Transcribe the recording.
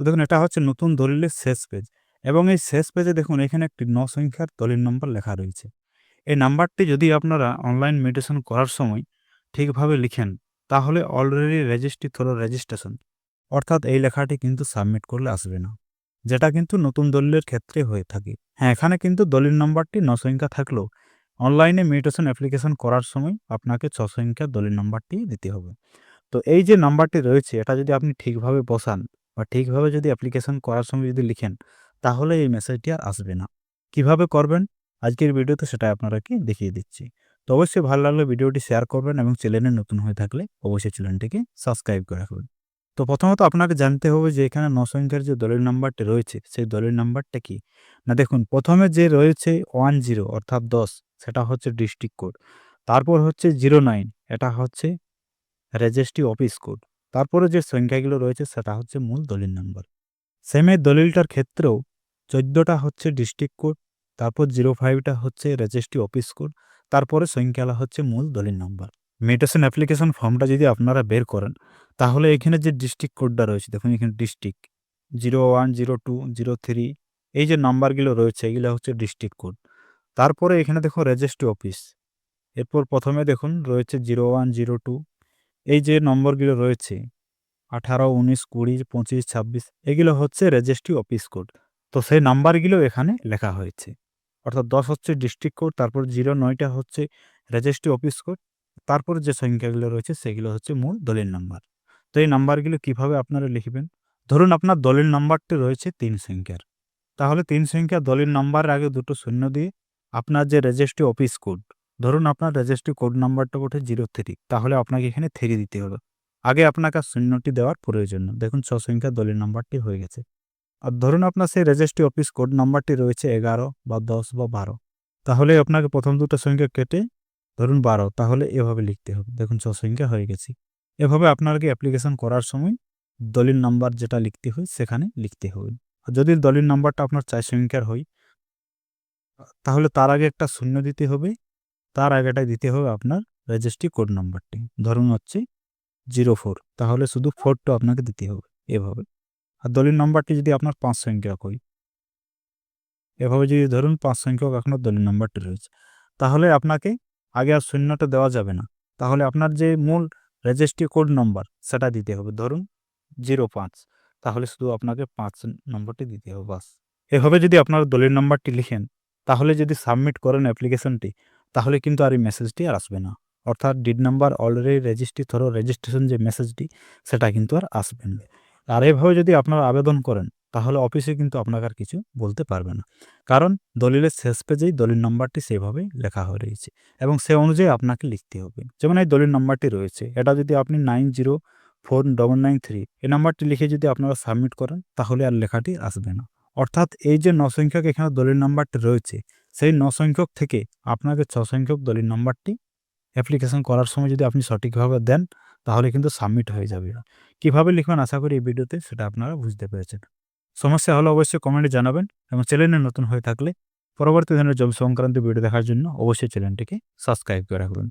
তো দেখুন, এটা হচ্ছে নতুন দলিলের শেষ পেজ এবং এই শেষ পেজে দেখুন, এখানে একটি ন সংখ্যার দলিল নম্বর লেখা রয়েছে। এই নাম্বারটি যদি আপনারা অনলাইন মেডিটেশন করার সময় ঠিকভাবে লিখেন, তাহলে অলরেডি রেজিস্ট্রি থ্রো রেজিস্ট্রেশন অর্থাৎ এই লেখাটি কিন্তু সাবমিট করলে আসবে না, যেটা কিন্তু নতুন দলিলের ক্ষেত্রে হয়ে থাকে। হ্যাঁ এখানে কিন্তু দলিল নম্বরটি ন সংখ্যা থাকলেও অনলাইনে মেডিটেশন অ্যাপ্লিকেশন করার সময় আপনাকে ছ সংখ্যার দলিল নম্বরটি দিতে হবে। তো এই যে নাম্বারটি রয়েছে, এটা যদি আপনি ঠিকভাবে বসান বা ঠিকভাবে যদি অ্যাপ্লিকেশন করার সময় যদি লিখেন, তাহলে এই মেসেজটি আর আসবে না। কীভাবে করবেন? আজকের ভিডিওতে সেটা আপনারাকে দেখিয়ে দিচ্ছি। তো অবশ্যই ভালো লাগলে ভিডিওটি শেয়ার করবেন এবং চ্যানেলে নতুন হয়ে থাকলে অবশ্যই চ্যানেলটিকে সাবস্ক্রাইব করে রাখবেন। তো প্রথমত আপনাকে জানতে হবে যে এখানে ন সংখ্যার যে দলিল নাম্বারটি রয়েছে, সেই দলিল নাম্বারটা কি? না দেখুন, প্রথমে যে রয়েছে ওয়ান জিরো অর্থাৎ দশ, সেটা হচ্ছে ডিস্ট্রিক্ট কোড তারপর হচ্ছে জিরো নাইন এটা হচ্ছে রেজিস্ট্রি অফিস কোড তারপরে যে সংখ্যাগুলো রয়েছে সেটা হচ্ছে মূল দলিল নাম্বার। সেমের দলিলটার ক্ষেত্রেও চোদ্দোটা হচ্ছে ডিস্ট্রিক্ট কোড তারপর জিরো ফাইভটা হচ্ছে রেজিস্ট্রি অফিস কোড তারপরে সংখ্যালা হচ্ছে মূল দলিল নাম্বার। মেডিটেশন অ্যাপ্লিকেশন ফর্মটা যদি আপনারা বের করেন, তাহলে এখানে যে ডিস্ট্রিক্ট কোডটা রয়েছে, দেখুন এখানে district zero one zero two zero three এই যে নাম্বারগুলো রয়েছে, এগুলো হচ্ছে ডিস্ট্রিক্ট কোড তারপরে এখানে দেখুন রেজিস্ট্রি অফিস এরপর প্রথমে দেখুন রয়েছে জিরো ওয়ান জিরো টু এই যে নম্বরগুলো রয়েছে, আঠারো, উনিশ, কুড়ি, পঁচিশ, ছাব্বিশ, এগুলো হচ্ছে রেজিস্ট্রি অফিস কোড। তো সেই নাম্বারগুলো এখানে লেখা হয়েছে। অর্থাৎ দশ হচ্ছে ডিস্ট্রিক্ট কোড, তারপর জিরো, নয়টা হচ্ছে রেজিস্ট্রি অফিস কোড, তারপর যে সংখ্যাগুলো রয়েছে সেগুলো হচ্ছে মূল দলিল নাম্বার। তো এই নাম্বারগুলো কীভাবে আপনারা লিখবেন? ধরুন আপনার দলিল নাম্বারটি রয়েছে তিন সংখ্যার। তাহলে তিন সংখ্যা দলিল নাম্বারের আগে দুটো শূন্য দিয়ে আপনার যে রেজিস্ট্রি অফিস কোড ধরুন আপনার রেজিস্ট্রি কোড নাম্বারটা ওঠে জিরো থ্রি তাহলে আপনাকে এখানে থ্রি দিতে হবে। আগে আপনাকে শূন্যটি দেওয়ার প্রয়োজন দেখুন ছ সংখ্যা দলিল নাম্বারটি হয়ে গেছে। আর ধরুন আপনার সেই রেজিস্ট্রি অফিস কোড নাম্বারটি রয়েছে এগারো বা দশ বা বারো, তাহলে আপনাকে প্রথম দুটো সংখ্যা কেটে ধরুন বারো, তাহলে এভাবে লিখতে হবে। দেখুন ছ সংখ্যা হয়ে গেছে। এভাবে আপনাকে অ্যাপ্লিকেশন করার সময় দলিল নাম্বার যেটা লিখতে হয় সেখানে লিখতে হবে। আর যদি দলিল নাম্বারটা আপনার চার সংখ্যার হয়, তাহলে তার আগে একটা শূন্য দিতে হবে। তার আগেটাই দিতে হবে আপনার রেজিস্ট্রি কোড নাম্বারটি ধরুন হচ্ছে জিরো ফোর তাহলে শুধু ফোরটা আপনাকে দিতে হবে এভাবে। আর দলিল নাম্বারটি যদি আপনার পাঁচ সংখ্যক হয়, এভাবে যদি ধরুন পাঁচ সংখ্যক এখনও দলিল নাম্বারটি রয়েছে, তাহলে আপনাকে আগে আর শূন্যটা দেওয়া যাবে না। তাহলে আপনার যে মূল রেজিস্ট্রি কোড নাম্বার সেটা দিতে হবে। ধরুন জিরো পাঁচ তাহলে শুধু আপনাকে পাঁচ নম্বরটি দিতে হবে বাস। এভাবে যদি আপনার দলিল নাম্বারটি লিখেন, তাহলে যদি সাবমিট করেন অ্যাপ্লিকেশনটি তাহলে কিন্তু আর এই মেসেজটি আর আসবে না। অর্থাৎ deed number already registry through registration যে মেসেজটি সেটা কিন্তু আর আসবে না। আর এভাবে যদি আপনারা আবেদন করেন, তাহলে অফিসে কিন্তু আপনাকে আর কিছু বলতে পারবে না। কারণ দলিলের শেষ পেজেই দলিল নাম্বারটি সেভাবেই লেখা হয়ে রয়েছে এবং সে অনুযায়ী আপনাকে লিখতে হবে। যেমন এই দলিল নাম্বারটি রয়েছে, এটা যদি আপনি nine zero four double nine three এই নাম্বারটি লিখে যদি আপনারা সাবমিট করেন, তাহলে আর লেখাটি আসবে না। অর্থাৎ এই যে ন সংখ্যক এখানে দলিল নাম্বারটি রয়েছে সেই ন সংখ্যক থেকে আপনাকে ছ সংখ্যক দলিল নম্বরটি অ্যাপ্লিকেশন করার সময় যদি আপনি সঠিকভাবে দেন, তাহলে কিন্তু সাবমিট হয়ে যাবে। কীভাবে লিখবেন আশা করি এই ভিডিওতে সেটা আপনারা বুঝতে পেরেছেন। সমস্যা হলে অবশ্যই কমেন্টে জানাবেন এবং চ্যানেলে নতুন হয়ে থাকলে পরবর্তী ধরনের জব সংক্রান্ত ভিডিও দেখার জন্য অবশ্যই চ্যানেলটিকে সাবস্ক্রাইব করে রাখবেন।